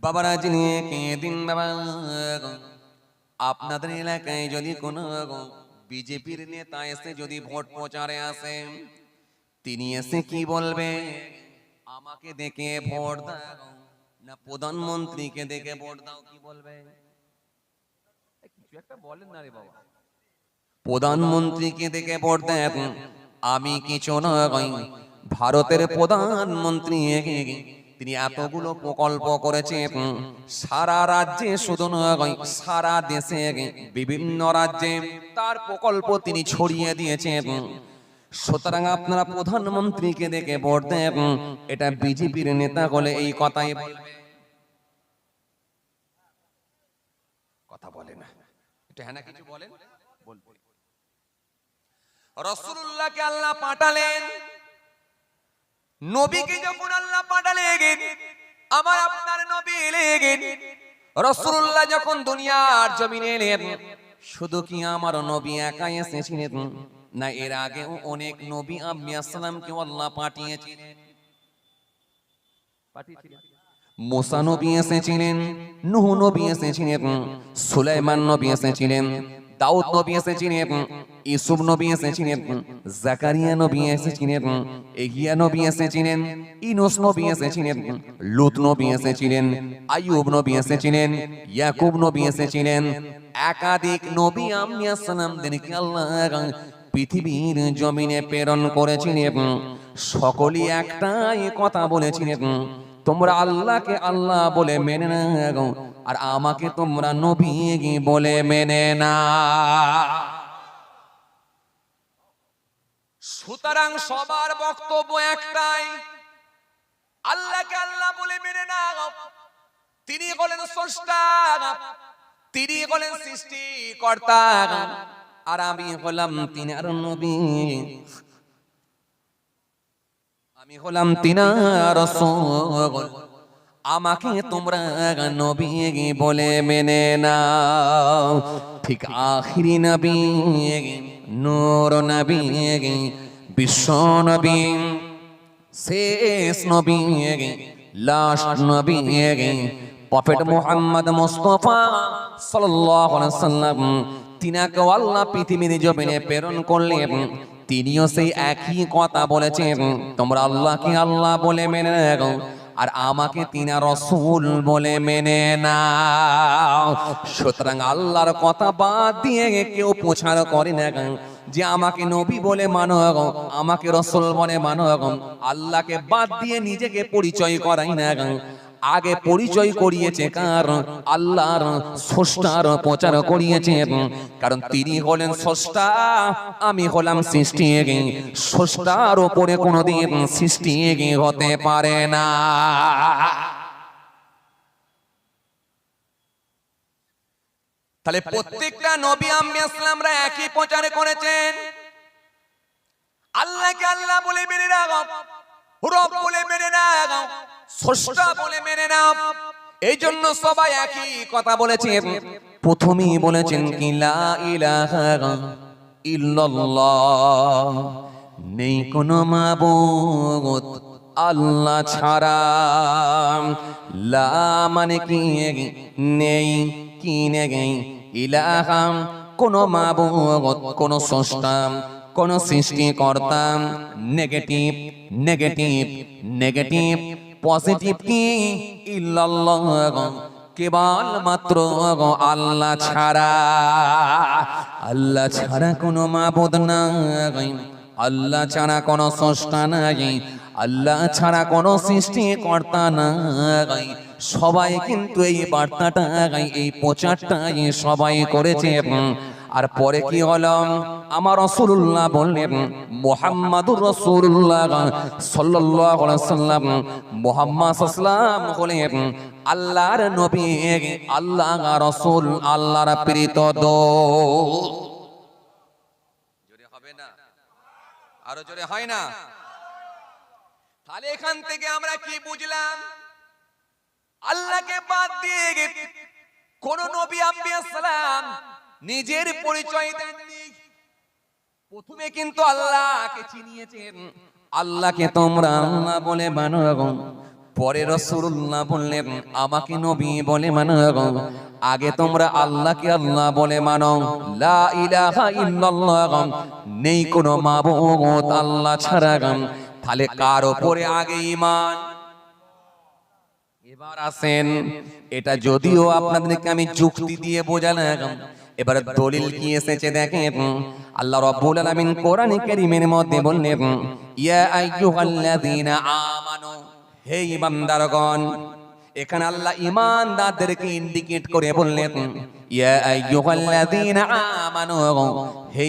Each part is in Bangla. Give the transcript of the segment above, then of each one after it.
বাবা আপনাদের এলাকায় যদি কোনো বিজেপির নেতা এসে যদি ভোট প্রচারে আসে তিনি এসে কি বলবে আমাকে দেখে ভোট দাও না প্রধানমন্ত্রীকে দেখে ভোট দাও কি বলবে কিছু একটা বলেন না রে বাবা প্রধানমন্ত্রীকে দেখে দেন আমি কিছু নয়, ভারতের প্রধানমন্ত্রী তিনি এতগুলো প্রকল্প করেছেন, সারা রাজ্যে শুধু নয়, সারা দেশে, বিভিন্ন রাজ্যে তার প্রকল্প তিনি ছড়িয়ে দিয়েছেন। সুতরাং আপনারা প্রধানমন্ত্রীকে দেখে ভোট এটা বিজেপির নেতা বলে এই কথাই কথা বলে না। এটা হ্যাঁ কিছু বলেন? বলবে রসুল্লাহকে আল্লাহ পাঠালেন। নবীকে যখন আল্লাহ পাঠালেন আমার আপনার নবী এলেন। রসুল্লাহ যখন দুনিয়ার জমিনে এলেন শুধু কি আমার নবী একাই এসেছিলেন? না এর আগেও অনেক নবী আমি আসসালামকে আল্লাহ পাঠিয়েছিলেন। পাঠিয়েছিলেন। মোসা নবী এসেছিলেন নুহ নবী এসেছিলেন সুলাইমান নবী এসেছিলেন দাউদ নবী এসেছিলেন ইসুফ নবী এসেছিলেন জাকারিয়া নবী এসেছিলেন এহিয়া নবী এসেছিলেন ইনুস নবী এসেছিলেন লুত নবী এসেছিলেন আইয়ুব নবী এসেছিলেন ইয়াকুব নবী এসেছিলেন একাধিক নবী আমি আসসালামদেরকে আল্লাহ পৃথিবীর জমিনে প্রেরণ করেছিলেন সকলেই একটাই কথা বলেছিলেন তোমরা আল্লাহকে আল্লাহ বলে মেনে নাও, আর আমাকে তোমরা নবী বলে মেনে না সুতরাং সবার বক্তব্য একটাই, আল্লাহকে আল্লাহ বলে মেনে নাও। তিনি হলেন স্রষ্টা, তিনি হলেন সৃষ্টিকর্তা, আর আমি হলাম তিনার নবী। আমি হলাম তিনার আমাকে তোমরা নবী বলে মেনে নাও। ঠিক আখিরি নবী, নূর নবী, বিশ্ব নবী, শেষ নবী লাস্ট নবী, প্রফেট মোহাম্মদ মুস্তাফা আলাইহি সাল্লাম তিনাকে আল্লাহ পৃথিবীর জমিনে প্রেরণ করলেন। তিনিও সেই একই কথা বলেছেন। তোমরা আল্লাহকে আল্লাহ বলে মেনে নাও আর আমাকে তিনা রসুল বলে মেনে নাও। সুতরাং আল্লাহর কথা বাদ দিয়ে কেউ প্রচার করে না যে আমাকে নবী বলে মানো আমাকে রসুল বলে মানো আল্লাহকে বাদ দিয়ে নিজেকে পরিচয় করাই না আগে পরিচয় করিয়েছে কার? আল্লাহর স্রষ্টার প্রচার করিয়েছে কারণ তিনি হলেন স্রষ্টা। আমি হলাম সৃষ্টি। স্রষ্টার ওপরে কোনোদিন সৃষ্টি হতে পারে না। তাহলে প্রত্যেকটা নবী আম্বি আসলামরা একই প্রচার করেছেন। আল্লাহকে আল্লাহ বলে মেনে রাখো রব বলে মেনে নাও। স্রষ্টা বলে মেনে নাও। এই জন্য সবাই একই কথা বলেছেন। প্রথমেই বলেছেন কি লা ইলাহা ইল্লাল্লাহ। নেই কোনো মাবুদ আল্লাহ ছাড়া। লা মানে কি নেই কি নেই? ইলাহা কোনো মাবুদ কোনো স্রষ্টা কোন সৃষ্টিকর্তা। Negative negative negative. পজিটিভ কি? ইল্লাল্লাহ। কেবল মাত্র আল্লাহ ছাড়া। আল্লাহ ছাড়া কোনো মাবুদ নাই। আল্লাহ ছাড়া কোনো স্রষ্টা নাই। আল্লাহ ছাড়া কোনো সৃষ্টিকর্তা নাই। সবাই কিন্তু এই বার্তাটা এই প্রচারটাই সবাই করেছে আর পরে কি হলো আমার রসুল্লাহ বললেন, মোহাম্মদুর রসুল্লাহ সাল্লাম মোহাম্মদ সাল্লাম হলেন আল্লাহর নবী, আল্লাহ রসুল, আল্লাহর প্রীত জোরে হবে না? আরও জোরে না? তাহলে এখান থেকে আমরা কি বুঝলাম? আল্লাহকে বাদ দিয়ে কোন নবী আম্বিয়া নিজের পরিচয় দেননি। প্রথমে কিন্তু আল্লাহকে চিনিয়েছেন। আল্লাহকে তোমরা আল্লাহ বলে মানো পরে রসুল্লাহ বললেন আমাকে নবী বলে মানো আগে তোমরা আল্লাহকে আল্লাহ বলে মানো। লা ইলাহা ইল্লাল্লাহ নেই কোনো মাবুদ আল্লাহ ছাড়া। তাহলে কার উপরে আগে ঈমান? এবার আসেন। এটা যদিও আপনাদেরকে আমি যুক্তি দিয়ে বোঝালাম। এবার দলিল কি এসেছে দেখেন? আল্লাহ রাব্বুল আলামিন কোরআন কারীমের মধ্যে বললেন, ইয়া আইয়ুহাল্লাযীনা আমানু, হে এখানে আল্লাহ ঈমানদারদেরকে ইন্ডিকেট করে বললেন, ইয়া আইয়ুহাল্লাযীনা আমানু, হে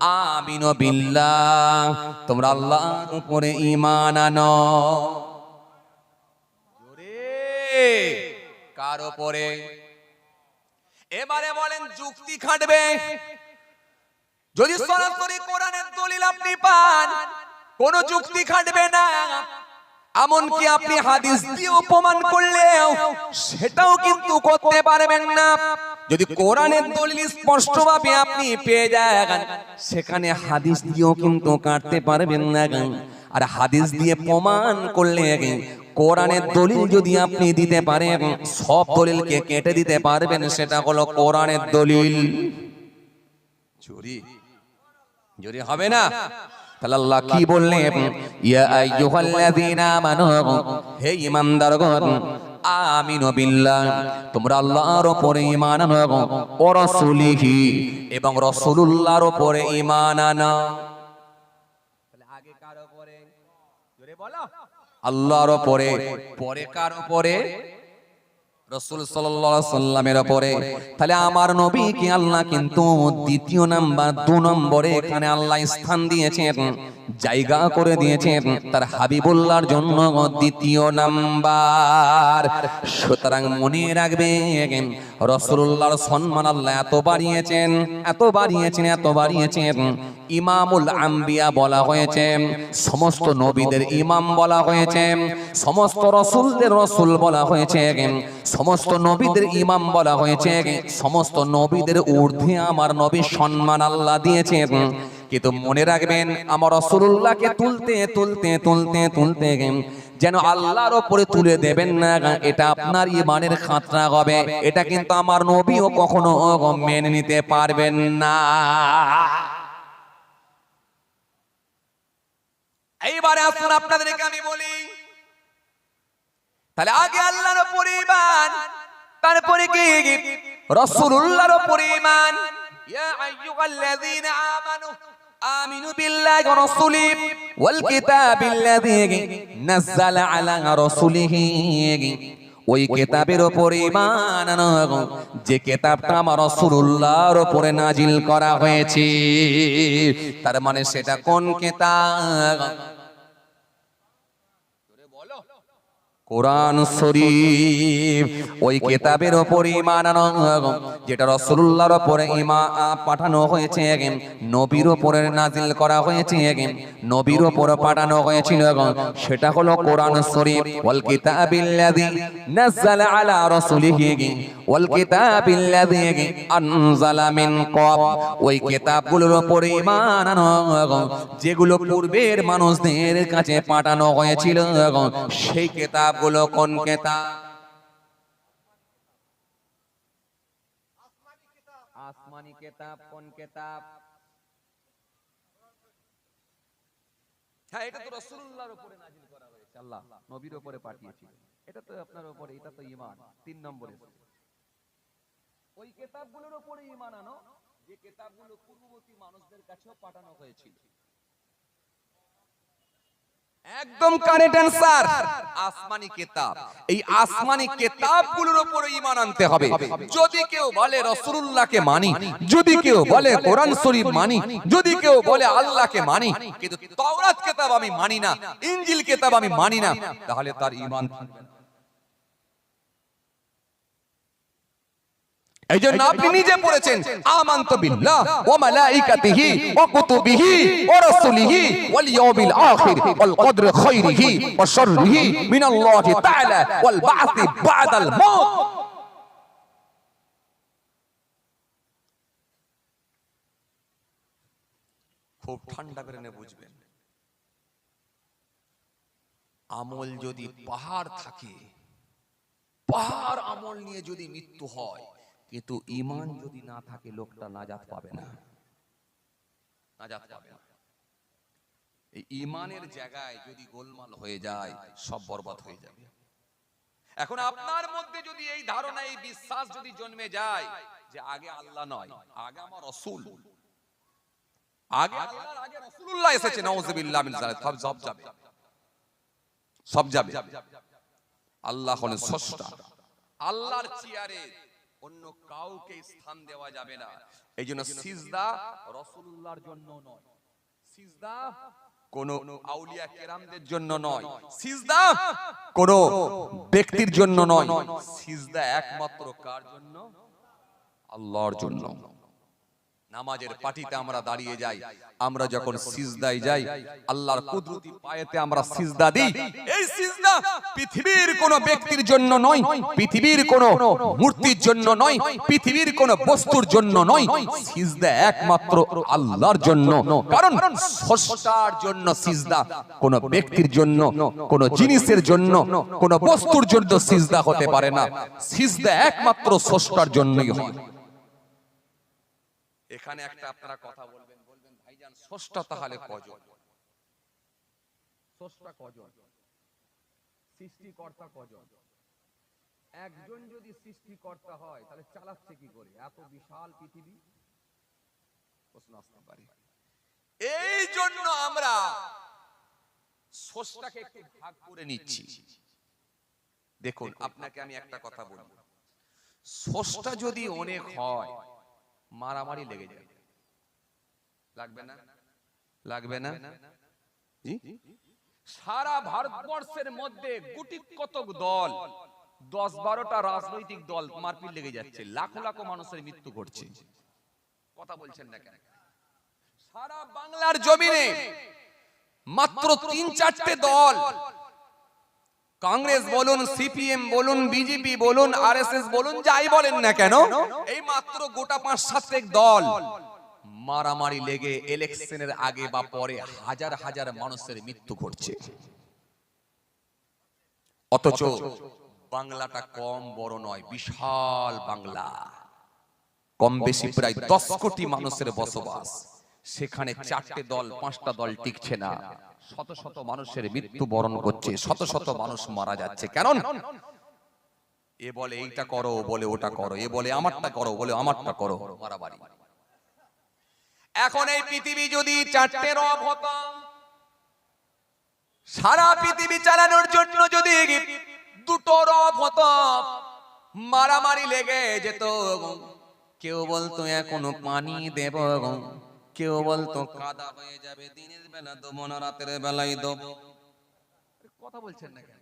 আমিনু বিল্লাহ, তোমরা আল্লাহর উপরে ঈমান আনো। জোরে, কার উপরে? এবারে বলেন যুক্তি খাটবে। যদি সরাসরি কোরআনের দলিল আপনি পান কোন যুক্তি খাটবে না। এমনকি আপনি হাদিস দিয়ে উপমান করলেও সেটাও কিন্তু করতে পারবেন না। যদি কোরআনের দলিল স্পষ্টভাবে আপনি পেয়ে যান সেখানে হাদিস দিয়েও কিন্তু কাটতে পারবেন না। আর হাদিস দিয়ে প্রমাণ করলে কোরআনের দলিল যদি আপনি দিতে পারেন সব দলিলকে কেটে দিতে পারবেন সেটা হলো কোরআনের দলিল। চুরি। যদি হবে না। তাহলে আল্লাহ কি বললেন? ইয়া আইয়ুহাল্লাযীনা আমানু হে ঈমানদারগণ আমিনু বিল্লাহ তোমরা আল্লাহর উপরে ঈমান আনো ও রাসূলিহি এবং রাসূলুল্লাহর উপরে ঈমান আনো। তাহলে আগে কার উপরে? জোরে বলো। আল্লাহর উপরে, পরে কার উপরে? রসুল সাল্লামের উপরে। তাহলে আমার নবীকে আল্লাহ কিন্তু দ্বিতীয় নাম্বার, দু নম্বরে এখানে আল্লাহ স্থান দিয়েছেন, জায়গা করে দিয়েছেন তার হাবিবুল্লাহর জন্য দ্বিতীয় নাম্বার। সুতরাং মনে রাখবে রসুল্লাহর সম্মান আল্লাহ এত বাড়িয়েছেন এত বাড়িয়েছেন এত বাড়িয়েছেন। ইমামুল আম্বিয়া বলা হয়েছে, সমস্ত নবীদের ইমাম বলা হয়েছে, সমস্ত রসুলদের রসুল বলা হয়েছে, সমস্ত নবীদের ইমাম বলা হয়েছে, সমস্ত নবীদের ঊর্ধ্বে আমার নবী সম্মান আল্লাহ দিয়েছেন কিন্তু মনে রাখবেন, আমার রসুল্লাহকে তুলতে তুলতে তুলতে তুলতে যেন আল্লাহর ওপরে তুলে দেবেন না, এটা আপনার ইমানের খাতরা হবে, এটা কিন্তু আমার নবীও কখনো মেনে নিতে পারবেন না। এইবারে আসুন আপনাদেরকে আমি বলি তাহলে আগে আল্লাহর পরিমাণ তারপরে কি রসুল্লাহর পরিমাণ ইয়া আইয়ুহাল্লাযীনা আমানু آمنوا بالله ورسوله والكتاب الذي نزل على رسوله ওই কেতাবের উপর ঈমান আনো যে কেতাবটা আমার রাসূলুল্লাহর উপরে নাজিল করা হয়েছে তার মানে সেটা কোন কেতাব কোরআন শরীফ, ওই কেতাবের ওপর আনো। যেটা রাসূলুল্লাহর ওপরে ইমা পাঠানো হয়েছে নবীর ওপরে নাজিল করা হয়েছে এগেন নবীর উপরে পাঠানো হয়েছিল সেটা হলো কোরআন শরীফ, ওয়াল কিতাবিল্লাযী নাযালা আলা রাসূলিহি ওয়াল কিতাবিল্লাযী আনজালা মিন ক্বাব ওই কিতাবগুলোর উপরে ঈমান আনো যেগুলো পূর্বের মানুষদের কাছে পাঠানো হয়েছিল সেই কিতাব কিতাবগুলো কোন কিতাব আসমানি কিতাব কোন কিতাব? হ্যাঁ এটা তো রাসূলুল্লাহর উপরে নাজিল করা হয়েছে আল্লাহ নবীর উপরে পাঠিয়েছিল এটা তো আপনার উপরে এটা তো ঈমান তিন নম্বরে ওই কিতাবগুলোর উপরে ঈমান আনো যে কিতাবগুলো পূর্ববর্তী মানুষদের কাছেও পাঠানো হয়েছিল। একদম কারেক্ট অ্যান্সার আসমানি কিতাব। এই আসমানি কিতাবগুলোর উপর ঈমান আনতে হবে। যদি কেউ বলে রাসূলুল্লাহকে মানি, যদি কেউ বলে কোরআন শরীফ মানি, যদি কেউ বলে আল্লাহকে মানি, কিন্তু তাওরাত কিতাব আমি মানি না, ইনজিল কিতাব আমি মানি না, তাহলে তার ঈমান থাকবে না। এই জন্য আপনি নিজে পড়েছেন আমান্ত বিল্লাহ ও মালাইকাতিহি ও কুতুবিহি ও রাসূলিহি ওয়াল ইয়াউমিল আখির ওয়াল কদর খাইরিহি ওয়া শাররিহি মিনাল্লাহি তাআলা ওয়াল বা'দাল মউত খুব ঠান্ডা করে বুঝবেন। আমল যদি পাহাড় থাকে পাহাড় আমল নিয়ে যদি মৃত্যু হয় কিন্তু ইমান যদি না থাকে, লোকটা নাজাত পাবে না। নাজাত পাবে না। এই ইমানের জায়গায় যদি গোলমাল হয়ে যায়, সব বরবাদ হয়ে যাবে। এখন আপনার মধ্যে যদি এই ধারণা, এই বিশ্বাস যদি জন্মে যায় যে আগে আল্লাহ নয়, আগে আমার রসুল। আগে আল্লাহর, আগে রাসূলুল্লাহ এসেছে, নাউজুবিল্লাহ মিন সব সব যাবে। সব যাবে। আল্লাহ হলেন স্রষ্টা। আল্লাহর চেয়ারে অন্য কাউকে স্থান দেওয়া যাবে না। এই জন্য সিজদা রসুল্লাহর জন্য নয়। সিজদা কোন আউলিয়া কেরামদের জন্য নয়। সিজদা কোন ব্যক্তির জন্য নয়। সিজদা একমাত্র কার জন্য? আল্লাহর জন্য। নামাজের পাটিতে আমরা দাঁড়িয়ে যাই আমরা যখন সিজদায় যাই আল্লাহর কুদরতি পায়েতে আমরা সিজদা দিই। এই সিজদা পৃথিবীর কোন ব্যক্তির জন্য নয় পৃথিবীর কোন মূর্তির জন্য নয় পৃথিবীর কোন বস্তুর জন্য নয় সিজদা একমাত্র আল্লাহর জন্য কারণ স্রষ্টার জন্য সিজদা কোন ব্যক্তির জন্য কোন জিনিসের জন্য কোন বস্তুর জন্য সিজদা হতে পারে না। সিজদা একমাত্র স্রষ্টার জন্যই হয়। এখানে একটা আপনারা কথা বলবেন। বলবেন। ভাইজান স্রষ্টা তাহলে কজন? স্রষ্টা কজন? সৃষ্টিকর্তা কজন? একজন যদি সৃষ্টিকর্তা হয় তাহলে চালাচ্ছে কি করে? এত বিশাল পৃথিবী? প্রশ্ন আসতে পারে। এই জন্য আমরা স্রষ্টাকে একটু ভাগ করে নিচ্ছি। দেখুন আপনাকে আমি একটা কথা বলি স্রষ্টা যদি অনেক হয় মারামারি লেগে যাবে লাগবে না? লাগবে না? সারা ভারতবর্ষের মধ্যে গুটি কতক দল, দশ বারোটা রাজনৈতিক দল মারপিট লেগে যাচ্ছে। লাখো লাখো মানুষের মৃত্যু ঘটছে। কথা বলছেন না কেন? সারা বাংলার জমিনে মাত্র তিন চারটে দল কংগ্রেস বলুন সিপিএম বলুন বিজেপি বলুন আরএসএস বলুন যাই বলেন না কেন? এই মাত্র গোটা পাঁচ সাতেক দল মারামারি লেগে ইলেকশনের আগে বা পরে হাজার হাজার মানুষের মৃত্যু ঘটছে। অথচ বাংলাটা কম বড় নয় বিশাল বাংলা। কম বেশি প্রায় দশ কোটি মানুষের বসবাস। সেখানে চারটে দল পাঁচটা দল টিকছে না। শত শত মানুষের মৃত্যু বরণ করছে শত শত মানুষ মারা যাচ্ছে। কারণ? এ বলে এইটা করো বলে ওটা করো এ বলে আমারটা করো বলে আমারটা করো মারামারি। এখন এই পৃথিবী যদি চারটে রব হতো সারা পৃথিবী চালানোর জন্য যদি দুটো রব হতো মারামারি লেগে যেত কেউ বলতো এখনও পানি দেব কেউ বলতো কাদা হয়ে যাবে দিনের বেলা দেবো না রাতের বেলায় দেবো কথা বলছেন না কেন?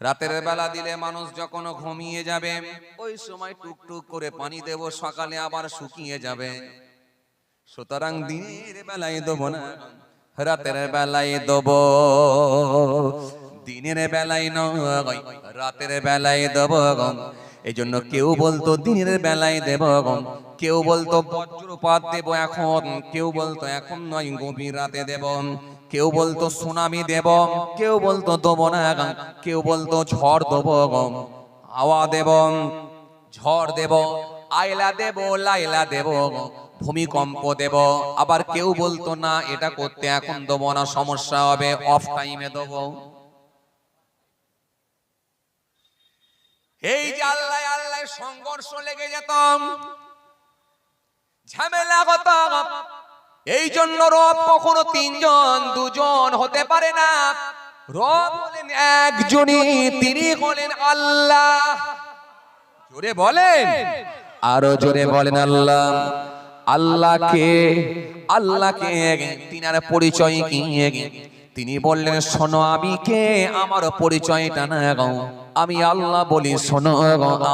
রাতের বেলা দিলে মানুষ যখন ঘুমিয়ে যাবে ওই সময় টুকটুক করে পানি দেব সকালে আবার শুকিয়ে যাবে। সুতরাং দিনের বেলায় দেবো না রাতের বেলায় দেব। দিনের বেলায় নয় রাতের বেলায় দেব এই জন্য কেউ বলতো দিনের বেলায় দেব কেউ বলতো বজ্রপাত দেব এখন। কেউ বলতো এখন নয় গভীর রাতে দেব কেউ বলতো সুনামি দেব কেউ বলতো দেব না কেউ বলতো ঝড় দেব হাওয়া দেব ঝড় দেব আইলা দেব লাইলা দেব ভূমিকম্প দেব আবার কেউ বলতো না এটা করতে এখন দেব না সমস্যা হবে অফ টাইমে দেব এই যে আল্লাহ আল্লাহ সংঘর্ষ লেগে যেতাম ঝামেলা হতো। এই জন্য রব কখনো তিনজন দুজন হতে পারে না। রব হলেন একজনই তিনি হলেন আল্লাহ। জোরে বলেন। আরও জোরে বলেন আল্লাহ। আল্লাহকে আল্লাহকে তিনার পরিচয় কি? তিনি বললেন শোনো আমি কে? আমার পরিচয়টা না গো আমি আল্লাহ বলি, শোনো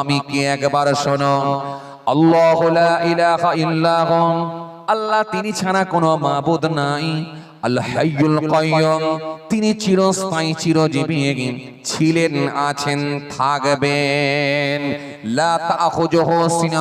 আমি কি একবার শোনো? আল্লাহ আল্লাহ তিনি ছাড়া কোনো মাবুদ নাই। আল্লাহ কাইয়ুম, তিনি চিরস্থায়ী, চিরজীবী ছিলেন, আছেন, থাকবেন। লা তাখুজুহু সিনা